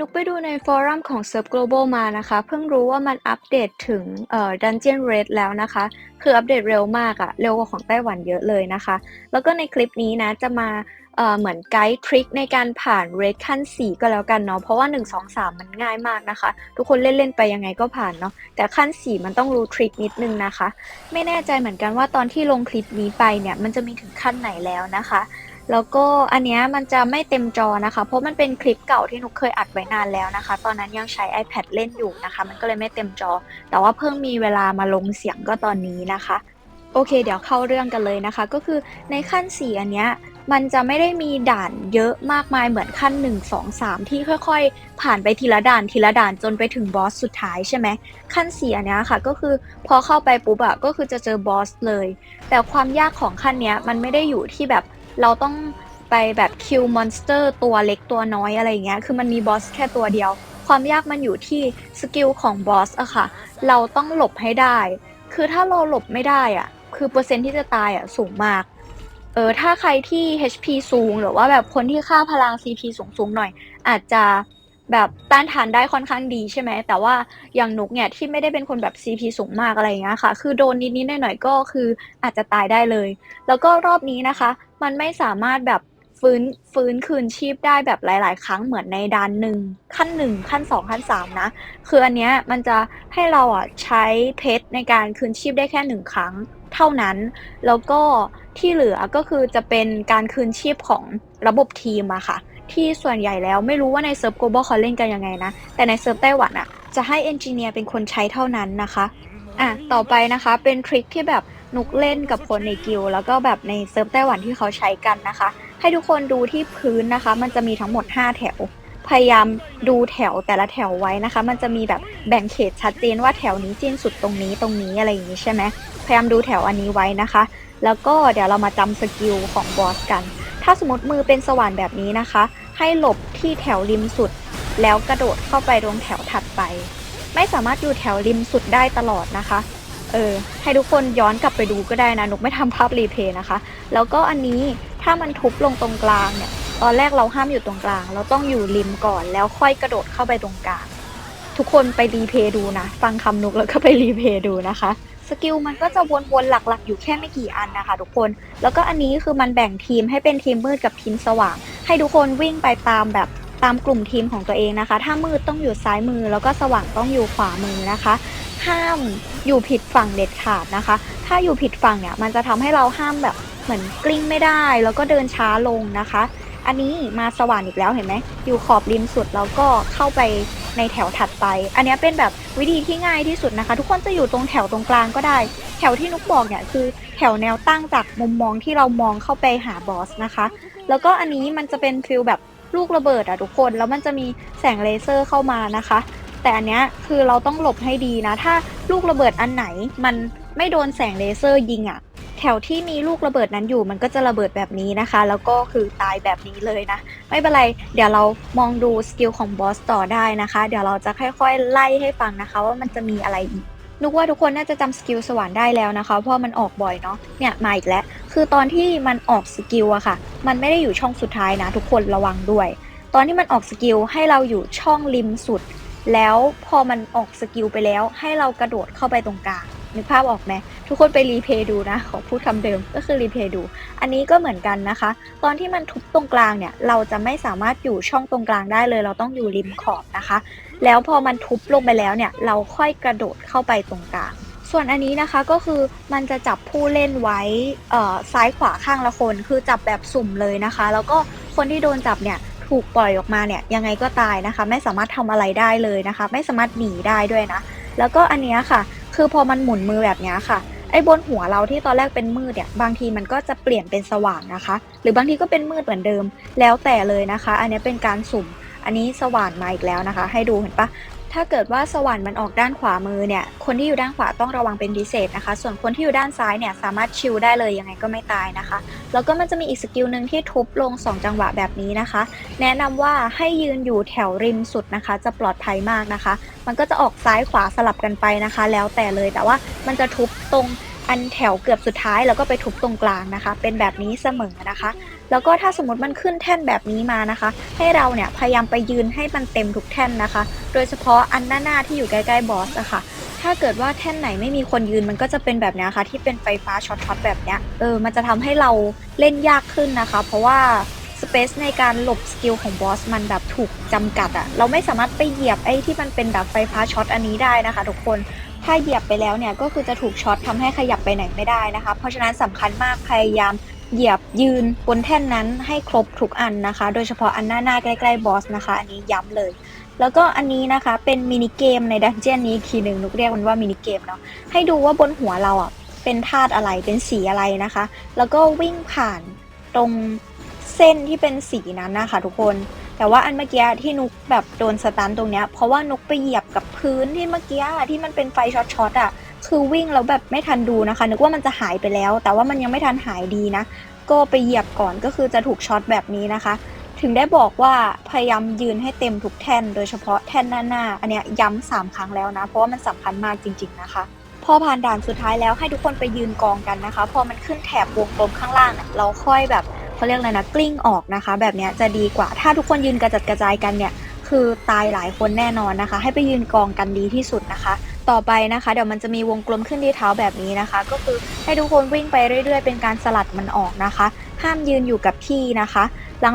นุกไปดูในฟอรัมของ Serve Global มานะคะ เพิ่งรู้ว่ามันอัปเดตถึงเอ่อ Dungeon Raid แล้วนะคะ คืออัปเดตเร็วมากอะเร็วกว่าของไต้หวันเยอะเลยนะคะ แล้วก็ในคลิปนี้นะจะมาเอ่อเหมือนไกด์ทริคในการผ่าน Raid ขั้น 4 ก็แล้วกันเนาะ เพราะว่า 1 2 3 มันง่ายมากนะคะ ทุกคนเล่น ๆ ไปยังไงก็ผ่านเนาะ แต่ขั้น 4 มันต้องรู้ทริคนิดนึงนะคะ ไม่แน่ใจเหมือนกันว่าตอนที่ลงคลิปนี้ไปเนี่ยมันจะมีถึงขั้นไหนแล้วนะคะ แล้วก็อันเนี้ยมันจะไม่เต็มจอนะคะ เพราะมันเป็นคลิปเก่าที่นุกเคยอัดไว้นานแล้วนะคะ ตอนนั้นยังใช้ iPad เล่นอยู่นะคะ มันก็เลยไม่เต็มจอ แต่ว่าเพิ่งมีเวลามาลงเสียงก็ตอนนี้นะคะ โอเค เดี๋ยวเข้าเรื่องกันเลยนะคะ ก็คือในขั้น 4 อันเนี้ยมันจะไม่ได้มีด่านเยอะมากมายเหมือนขั้น 1 2 3 ที่ค่อยๆ ผ่านไปทีละด่านทีละด่านจนไปถึงบอสสุดท้ายใช่ไหมขั้น4อันเนี้ยค่ะก็คือพอเข้าไปปุ๊บอะก็คือจะเจอบอสเลย แต่ความยากของขั้นเนี้ยมันไม่ได้อยู่ที่แบบ เราต้องไปแบบคิวมอนสเตอร์ตัวเล็กตัวน้อยอะไรอย่างเงี้ย คือมันมีบอสแค่ตัวเดียว ความยากมันอยู่ที่สกิลของบอสอะค่ะ เราต้องหลบให้ได้ คือถ้าเราหลบไม่ได้อะคือเปอร์เซ็นที่จะตายอะสูงมาก เออถ้าใครที่ HP สูง หรือว่าแบบคนที่ค่าพลัง CP สูงสูงๆหน่อย อาจจะ แบบต้านทานได้ค่อนข้างดีใช่ไหม แต่ว่าอย่างนุกเนี่ยที่ไม่ได้เป็นคนแบบ CP สูงมากอะไรอย่างเงี้ยค่ะ คือโดนนิดๆหน่อยๆก็คืออาจจะตายได้เลย แล้วก็รอบนี้นะคะ มันไม่สามารถแบบฟื้นฟื้นคืนชีพได้แบบหลาย ๆ ครั้งเหมือนในดานหนึ่งขั้นหนึ่งขั้นสองขั้นสามนะ คืออันเนี้ยมันจะให้เราอะใช้เพชรในการคืนชีพได้แค่หนึ่งครั้งเท่านั้น แล้วก็ที่เหลือก็คือจะเป็นการคืนชีพของระบบทีมอะค่ะ ที่ส่วนใหญ่แล้วไม่รู้ว่าในเซิร์ฟ global เขาเล่นกันยังไงนะ แต่ในเซิร์ฟไต้หวันอะจะให้เอนจิเนียร์เป็นคนใช้เท่านั้นนะคะอะต่อไปนะคะเป็นทริคที่แบบนุกเล่นกับคนในกิลแล้วก็แบบในเซิร์ฟไต้หวันที่เขาใช้กันนะคะ ให้ทุกคนดูที่พื้นนะคะ มันจะมีทั้งหมด 5 แถว พยายามดูแถวแต่ละแถวไว้นะคะ มันจะมีแบบแบ่งเขตชัดเจนว่าแถวนี้สิ้นสุดตรงนี้ตรงนี้อะไรอย่างนี้ใช่ไหมพยายามดูแถวอันนี้ไว้นะคะ แล้วก็เดี๋ยวเรามาจำสกิลของบอสกัน ถ้าสมมติมือเป็นสว่านแบบนี้นะคะ ให้หลบที่แถวริมสุด แล้วกระโดดเข้าไปตรงแถวถัดไป ไม่สามารถอยู่แถวริมสุดได้ตลอดนะคะ เออ ให้ทุกคนย้อนกลับไปดูก็ได้นะนุกไม่ทำภาพรีเพย์นะคะ แล้วก็อันนี้ถ้ามันทุบลงตรงกลางเนี่ย ตอนแรกเราห้ามอยู่ตรงกลาง เราต้องอยู่ริมก่อนแล้วค่อยกระโดดเข้าไปตรงกลาง ทุกคนไปรีเพย์ดูนะ ฟังคำนุกแล้วก็ไปรีเพย์ดูนะคะ สกิลมันก็จะวนๆหลักๆ อยู่แค่ไม่กี่อันนะคะทุกคน แล้วก็อันนี้คือมันแบ่งทีมให้เป็นทีมมืดกับทีมสว่าง ให้ทุกคนวิ่งไปตามแบบตามกลุ่มทีมของตัวเองนะคะ ถ้ามืดต้องอยู่ซ้ายมือ แล้วก็สว่างต้องอยู่ขวามือนะคะ ห้ามอยู่ผิดฝั่งเด็ดขาดนะคะ ถ้าอยู่ผิดฝั่งเนี่ยมันจะทำให้เราห้ามแบบเหมือนกลิ้งไม่ได้ แล้วก็เดินช้าลงนะคะ อันนี้มาสว่างอีกแล้วเห็นไหมอยู่ขอบริมสุดแล้วก็เข้าไปในแถวถัดไป อันนี้เป็นแบบวิธีที่ง่ายที่สุดนะคะ ทุกคนจะอยู่ตรงแถวตรงกลางก็ได้ แถวที่นุกบอกเนี่ยคือแถวแนวตั้งจากมุมมองที่เรามองเข้าไปหาบอสนะคะ แล้วก็อันนี้มันจะเป็นฟิลแบบลูกระเบิดอะทุกคนแล้วมันจะมีแสงเลเซอร์เข้ามานะคะ แต่อันเนี้ยคือเราต้องหลบให้ดีนะ ถ้าลูกระเบิดอันไหนมันไม่โดนแสงเลเซอร์ยิงอะ แถวที่มีลูกระเบิดนั้นอยู่ มันก็จะระเบิดแบบนี้นะคะ แล้วก็คือตายแบบนี้เลยนะ ไม่เป็นไร เดี๋ยวเรามองดูสกิลของบอสต่อได้นะคะ เดี๋ยวเราจะค่อยๆ ไล่ให้ฟังนะคะ ว่ามันจะมีอะไรอีกนึกว่าทุกคนน่าจะจำสกิลสวรรค์ได้แล้วนะคะ เพราะมันออกบ่อยเนาะเนี่ยมาอีกแล้ว คือตอนที่มันออกสกิลอะค่ะ มันไม่ได้อยู่ช่องสุดท้ายนะ ทุกคนระวังด้วย ตอนที่มันออกสกิลให้เราอยู่ช่องริมสุด แล้วพอมันออกสกิลไปแล้ว ให้เรากระโดดเข้าไปตรงกลาง นึกภาพออกไหมทุกคนไปรีเพย์ดูนะขอพูดคำเดิมก็คือรีเพย์ดู อันนี้ก็เหมือนกันนะคะ ตอนที่มันทุบตรงกลางเนี่ย เราจะไม่สามารถอยู่ช่องตรงกลางได้เลย เราต้องอยู่ริมขอบนะคะ แล้วพอมันทุบลงไปแล้วเนี่ย เราค่อยกระโดดเข้าไปตรงกลางส่วนอันนี้นะคะก็คือมันจะจับผู้เล่นไว้ซ้ายขวาข้างละคน คือจับแบบสุ่มเลยนะคะ แล้วก็คนที่โดนจับเนี่ยถูกปล่อยออกมาเนี่ยยังไงก็ตายนะคะ ไม่สามารถทำอะไรได้เลยนะคะ ไม่สามารถหนีได้ด้วยนะ แล้วก็อันเนี้ยค่ะ คือพอมันหมุนมือแบบนี้ค่ะ ไอ้บนหัวเราที่ตอนแรกเป็นมืดเนี่ย บางทีมันก็จะเปลี่ยนเป็นสว่างนะคะ หรือบางทีก็เป็นมืดเหมือนเดิม แล้วแต่เลยนะคะ อันนี้เป็นการสุ่ม อันนี้สว่างมาอีกแล้วนะคะ ให้ดูเห็นปะ ถ้าเกิดว่าสว่านมันออกด้านขวามือเนี่ย คนที่อยู่ด้านขวาต้องระวังเป็นพิเศษนะคะ ส่วนคนที่อยู่ด้านซ้ายเนี่ยสามารถชิลได้เลยยังไงก็ไม่ตายนะคะ แล้วก็มันจะมีอีกสกิลหนึ่งที่ทุบลง 2 จังหวะแบบนี้นะคะ แนะนำว่าให้ยืนอยู่แถวริมสุดนะคะ จะปลอดภัยมากนะคะ มันก็จะออกซ้ายขวาสลับกันไปนะคะ แล้วแต่เลยแต่ว่ามันจะทุบตรงอันแถวเกือบสุดท้ายแล้วก็ไปทุบตรงกลางนะคะ เป็นแบบนี้เสมอนะคะ แล้วก็ถ้าสมมติมันขึ้นแท่นแบบนี้มานะคะ ให้เราเนี่ยพยายามไปยืนให้มันเต็มทุกแท่นนะคะ โดยเฉพาะอันหน้าๆที่อยู่ใกล้ๆบอสอะค่ะถ้าเกิดว่าแท่นไหนไม่มีคนยืนมันก็จะเป็นแบบนี้ค่ะ ที่เป็นไฟฟ้าช็อตๆแบบเนี้ยเออมันจะทำให้เราเล่นยากขึ้นนะคะ เพราะว่าสเปซในการหลบสกิลของบอสมันแบบถูกจำกัดอะเราไม่สามารถไปเหยียบไอ้ที่มันเป็นแบบไฟฟ้าช็อตอันนี้ได้นะคะ ทุกคนถ้าเหยียบไปแล้วเนี่ยก็คือจะถูกช็อตทำให้ขยับไปไหนไม่ได้นะคะ เพราะฉะนั้นสำคัญมากพยายาม เหยียบยืนบนแท่นนั้นให้ครบทุกอันนะคะ โดยเฉพาะอันหน้าหน้าใกล้ๆบอสนะคะ อันนี้ย้ำเลย แล้วก็อันนี้นะคะเป็นมินิเกมในดันเจียนนี้อีกทีหนึ่งนุกเรียกมันว่ามินิเกมเนาะให้ดูว่าบนหัวเราอะเป็นธาตุอะไรเป็นสีอะไรนะคะ แล้วก็วิ่งผ่านตรงเส้นที่เป็นสีนั้นนะคะทุกคน แต่ว่าอันเมื่อกี้ที่นุกแบบโดนสตันตรงเนี้ยเพราะว่านุกไปเหยียบกับพื้นที่เมื่อกี้ที่มันเป็นไฟช็อตๆอะ คือวิ่งแล้วแบบไม่ทันดูนะคะ นึกว่ามันจะหายไปแล้ว แต่ว่ามันยังไม่ทันหายดีนะ ก็ไปเหยียบก่อนก็คือจะถูกช็อตแบบนี้นะคะ ถึงได้บอกว่าพยายามยืนให้เต็มทุกแท่น โดยเฉพาะแท่นหน้าๆอันเนี้ยย้ำสามครั้งแล้วนะ เพราะว่ามันสำคัญมากจริง ๆนะคะพอผ่านด่านสุดท้ายแล้วให้ทุกคนไปยืนกองกันนะคะ พอมันขึ้นแถบวงกลมข้างล่าง เราค่อยแบบเขาเรียกอะไรนะกลิ้งออกนะคะ แบบนี้จะดีกว่า ถ้าทุกคนยืนกระจัดกระจายกันเนี่ย คือตายหลายคนแน่นอนนะคะ ให้ไปยืนกองกันดีที่สุดนะคะ ต่อไปนะคะ เดี๋ยวมันจะมีวงกลมขึ้นที่เท้าแบบนี้นะคะ ก็คือให้ทุกคนวิ่งไปเรื่อย ๆ เป็นการสลัดมันออกนะคะ ห้ามยืนอยู่กับที่นะคะ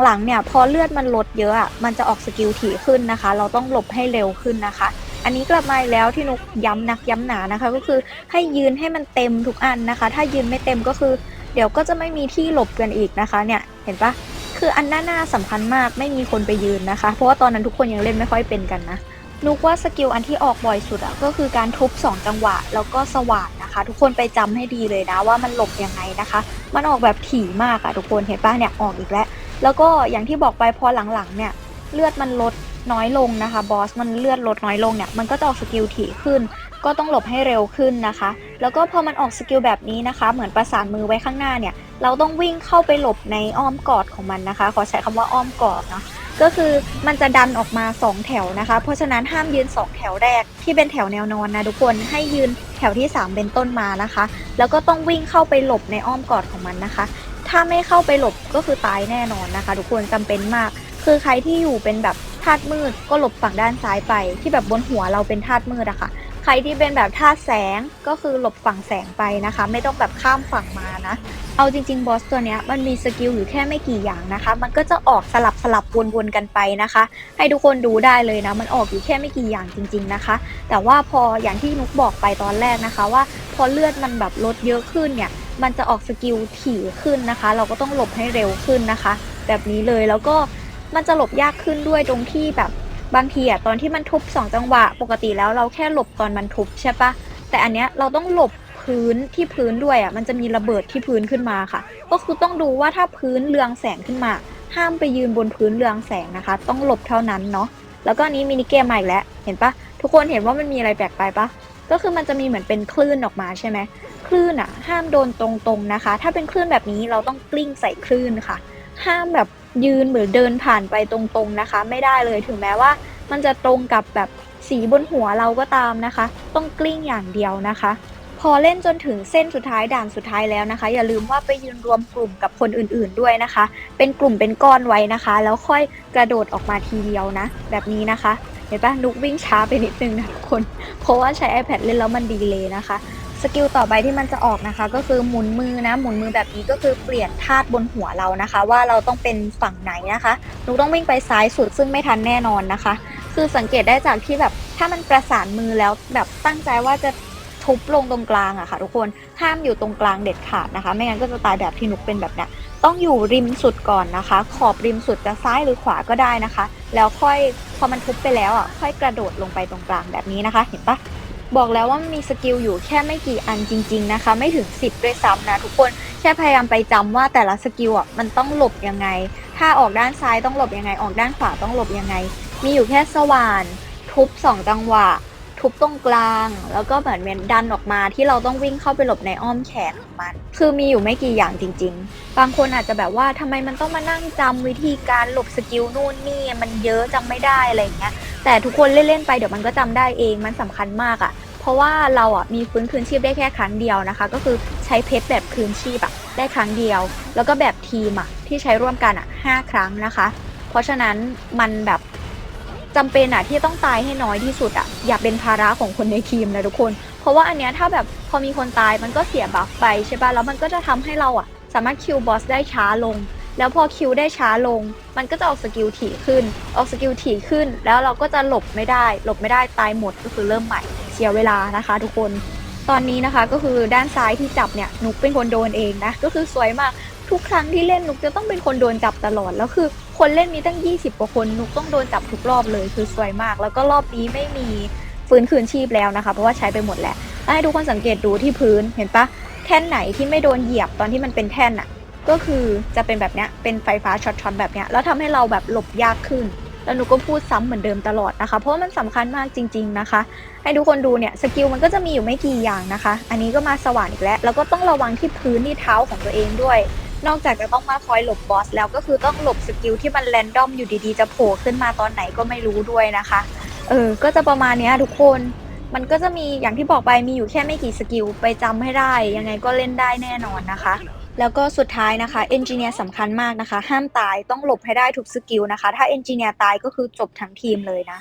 หลังๆเนี่ยพอเลือดมันลดเยอะมันจะออกสกิลถี่ขึ้นนะคะ เราต้องหลบให้เร็วขึ้นนะคะ อันนี้กลับมาแล้วที่นุกย้ำนักย้ำหนานะคะ ก็คือให้ยืนให้มันเต็มทุกอันนะคะ ถ้ายืนไม่เต็มก็คือ เดี๋ยวก็จะไม่มีที่หลบกันอีกนะคะเนี่ยเห็นปะคืออันหน้าหน้าสำคัญมากไม่มีคนไปยืนนะคะ เพราะว่าตอนนั้นทุกคนยังเล่นไม่ค่อยเป็นกันนะ นุกว่าสกิลอันที่ออกบ่อยสุดอะก็คือการทุบ 2 จังหวะ แล้วก็สว่านนะคะ ทุกคนไปจำให้ดีเลยนะว่ามันหลบยังไงนะคะ มันออกแบบถี่มากอะทุกคนเห็นปะเนี่ยออกอีกแล้ว แล้วก็อย่างที่บอกไปพอหลังๆเนี่ยเลือดมันลดน้อยลงนะคะบอสมันเลือดลดน้อยลงเนี่ยมันก็จะออกสกิลถี่ขึ้น ก็ต้องหลบให้เร็วขึ้นนะคะ แล้วก็พอมันออกสกิลแบบนี้นะคะ เหมือนประสานมือไว้ข้างหน้าเนี่ย เราต้องวิ่งเข้าไปหลบในอ้อมกอดของมันนะคะ ขอใช้คำว่าอ้อมกอดเนาะ ก็คือมันจะดันออกมา 2 แถวนะคะ เพราะฉะนั้นห้ามยืน 2 แถวแรกที่เป็นแถวแนวนอนนะทุกคนให้ยืนแถวที่ 3 เป็นต้นมานะคะ แล้วก็ต้องวิ่งเข้าไปหลบในอ้อมกอดของมันนะคะ ถ้าไม่เข้าไปหลบก็คือตายแน่นอนนะคะ ทุกคนจำเป็นมาก คือใครที่อยู่เป็นแบบธาตุมืดก็หลบฝั่งด้านซ้ายไป ที่แบบบนหัวเราเป็นธาตุมืดอะค่ะ ใครที่เป็นแบบธาแสงก็คือหลบฝั่งแสงไปนะคะ ไม่ต้องแบบข้ามฝั่งมานะ เอาจริง ๆ บอสตัวเนี้ยมันมีสกิลอยู่แค่ไม่กี่อย่างนะคะ มันก็จะออกสลับสลับวนๆกันไปนะคะ ให้ทุกคนดูได้เลยนะมันออกอยู่แค่ไม่กี่อย่างจริง ๆนะคะ แต่ว่าพออย่างที่นุกบอกไปตอนแรกนะคะว่า พอเลือดมันแบบลดเยอะขึ้นเนี่ยมันจะออกสกิลถี่ขึ้นนะคะ เราก็ต้องหลบให้เร็วขึ้นนะคะ แบบนี้เลยแล้วก็มันจะหลบยากขึ้นด้วยตรงที่แบบ บางทีอะตอนที่มันทุบสองจังหวะ ปกติแล้วเราแค่หลบตอนมันทุบใช่ปะแต่อันเนี้ยเราต้องหลบพื้นที่พื้นด้วยอะมันจะมีระเบิดที่พื้นขึ้นมาค่ะ ก็คือต้องดูว่าถ้าพื้นเรืองแสงขึ้นมา ห้ามไปยืนบนพื้นเรืองแสงนะคะ ต้องหลบเท่านั้นเนาะแล้วก็นี้มินิเกมใหม่แล้วเห็นปะทุกคนเห็นว่ามันมีอะไรแปลกไปปะก็คือมันจะมีเหมือนเป็นคลื่นออกมาใช่ไหมคลื่นอะ ห้ามโดนตรงๆนะคะ ถ้าเป็นคลื่นแบบนี้เราต้องกลิ้งใส่คลื่นค่ะ ห้ามแบบ ยืนหรือเดินผ่านไปตรงๆนะคะ ไม่ได้เลยถึงแม้ว่า มันจะตรงกับแบบสีบนหัวเราก็ตามนะคะ ต้องกลิ้งอย่างเดียวนะคะ พอเล่นจนถึงเส้นสุดท้ายด่านสุดท้ายแล้วนะคะ อย่าลืมว่าไปยืนรวมกลุ่มกับคนอื่นๆด้วยนะคะ เป็นกลุ่มเป็นก้อนไว้นะคะ แล้วค่อยกระโดดออกมาทีเดียวนะ แบบนี้นะคะเห็นปะนุกวิ่งช้าไปนิดนึงนะทุกคน เพราะว่าใช้ iPad เล่นแล้วมันดีเลยนะคะ สกิลต่อไปที่มันจะออกนะคะ ก็คือหมุนมือนะหมุนมือแบบนี้ก็คือเปลี่ยนธาตุบนหัวเรานะคะ ว่าเราต้องเป็นฝั่งไหนนะคะหนุกต้องวิ่งไปซ้ายสุดซึ่งไม่ทันแน่นอนนะคะ คือสังเกตได้จากที่แบบถ้ามันประสานมือแล้วแบบตั้งใจว่าจะทุบลงตรงกลางอะค่ะ ทุกคนห้ามอยู่ตรงกลางเด็ดขาดนะคะ ไม่งั้นก็จะตายแบบที่นุกเป็นแบบเนี้ยต้องอยู่ริมสุดก่อนนะคะ ขอบริมสุดจะซ้ายหรือขวาก็ได้นะคะ แล้วค่อยพอมันทุบไปแล้วอะค่อยกระโดดลงไปตรงกลางแบบนี้นะคะ เห็นปะ บอกแล้วว่ามันมีสกิลอยู่แค่ไม่กี่อันจริง ๆนะคะ ไม่ถึง 10 ด้วยซ้ำนะทุกคนแค่พยายามไปจำว่าแต่ละสกิลอะมันต้องหลบยังไง ถ้าออกด้านซ้ายต้องหลบยังไง ออกด้านขวาต้องหลบยังไง มีอยู่แค่สว่าน ทุบสองจังหวะ ทุบตรงกลาง แล้วก็เหมือนเวนดันออกมาที่เราต้องวิ่งเข้าไปหลบในอ้อมแขนของมัน คือมีอยู่ไม่กี่อย่างจริง ๆ บางคนอาจจะแบบว่าทำไมมันต้องมานั่งจำวิธีการหลบสกิลนู่นนี่มันเยอะจำไม่ได้อะไรอย่างเงี้ย แต่ทุกคนเล่นๆไปเดี๋ยวมันก็จำได้เองมันสำคัญมากอะ่ะ เพราะว่าเราอะมีฟื้นคืนชีพได้แค่ครั้งเดียวนะคะ ก็คือใช้เพชรแบบคืนชีพอะได้ครั้งเดียว แล้วก็แบบทีมอะที่ใช้ร่วมกันอะห้าครั้งนะคะ เพราะฉะนั้นมันแบบจำเป็นอะที่ต้องตายให้น้อยที่สุดอะอย่าเป็นภาระของคนในทีมนะทุกคน เพราะว่าอันเนี้ยถ้าแบบพอมีคนตายมันก็เสียบัฟไปใช่ปะแล้วมันก็จะทำให้เราอะสามารถคิวบอสได้ช้าลง แล้วพอคิวได้ช้าลง มันก็จะออกสกิลถี่ขึ้น ออกสกิลถี่ขึ้น แล้วเราก็จะหลบไม่ได้ หลบไม่ได้ตายหมดก็คือเริ่มใหม่เสียเวลานะคะ ทุกคน ตอนนี้นะคะก็คือด้านซ้ายที่จับเนี่ยนุกเป็นคนโดนเองนะ ก็คือสวยมากทุกครั้งที่เล่นนุกจะต้องเป็นคนโดนจับตลอด แล้วคือคนเล่นมีตั้ง 20 กว่าคนนุกต้องโดนจับทุกรอบเลย คือสวยมาก แล้วก็รอบนี้ไม่มีฟื้นคืนชีพแล้วนะคะ เพราะว่าใช้ไปหมดแล้วแล้วให้ทุกคนสังเกตดูที่พื้นเห็นปะแท่นไหนที่ไม่โดนเหยียบตอนที่มันเป็นแท่นอะ ก็คือจะเป็นแบบเนี้ยเป็นไฟฟ้าช็อตๆแบบเนี้ยแล้วทำให้เราแบบหลบยากขึ้น แล้วหนูก็พูดซ้ำเหมือนเดิมตลอดนะคะ เพราะมันสำคัญมากจริง ๆนะคะ ให้ทุกคนดูเนี่ยสกิลมันก็จะมีอยู่ไม่กี่อย่างนะคะ อันนี้ก็มาสว่านอีกแล้ว แล้วก็ต้องระวังที่พื้นที่เท้าของตัวเองด้วย นอกจากจะต้องมาคอยหลบบอสแล้วก็คือต้องหลบสกิลที่มันแรนดอมอยู่ดีๆจะโผล่ขึ้นมาตอนไหนก็ไม่รู้ด้วยนะคะเออก็จะประมาณเนี้ยทุกคนมันก็จะมีอย่างที่บอกไปมีอยู่แค่ไม่กี่สกิลไปจำให้ได้ ยังไงก็เล่นได้แน่นอนนะคะ แล้วก็สุดท้ายนะคะเอนจิเนียร์สำคัญมากนะคะ ห้ามตายต้องหลบให้ได้ทุกสกิลนะคะ ถ้าเอนจิเนียร์ตายก็คือจบทั้งทีมเลยนะ